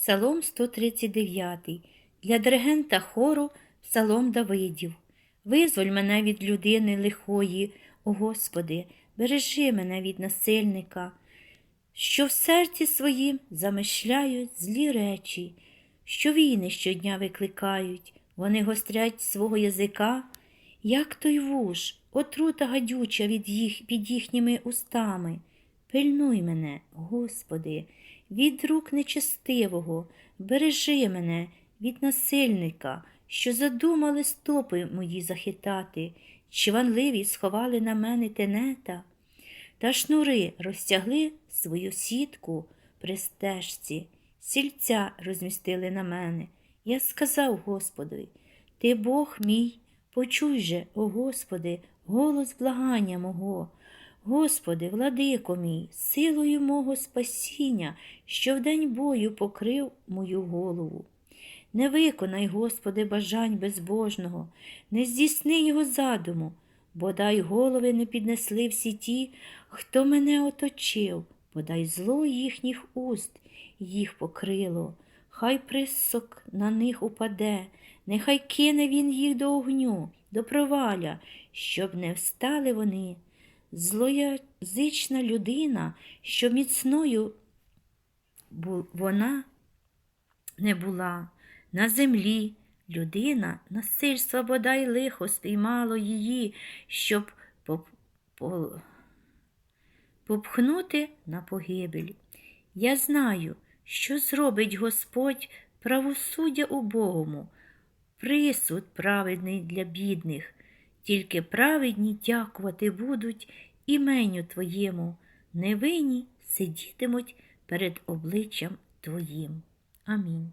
Псалом 139. Для диригента хору Псалом Давидів. Визволь мене від людини лихої, о Господи, бережи мене від насильника, що в серці своїм замишляють злі речі, що війни щодня викликають, вони гострять свого язика, як той вуж, отрута гадюча від їх, під їхніми устами. Пильнуй мене, Господи, від рук нечестивого, бережи мене від насильника, що задумали стопи мої захитати, чванливі сховали на мене тенета, та шнури розтягли свою сітку при стежці, сільця розмістили на мене. Я сказав Господові, Ти Бог мій, почуй же, о Господи, голос благання мого. Господи, владико мій, силою мого спасіння, що в день бою покрив мою голову. Не виконай, Господи, бажань безбожного, не здійсни його задуму, бодай голови не піднесли всі ті, хто мене оточив, бодай зло їхніх уст їх покрило, хай присок на них упаде, нехай кине він їх до огню, до проваля, щоб не встали вони. Злоязична людина, що міцною вона не була на землі. Людина насильства бодай лихо спіймало її, щоб попхнути на погибель. Я знаю, що зробить Господь правосуддя убогому, присуд праведний для бідних, тільки праведні дякувати будуть іменю Твоєму, невинні сидітимуть перед обличчям Твоїм. Амінь.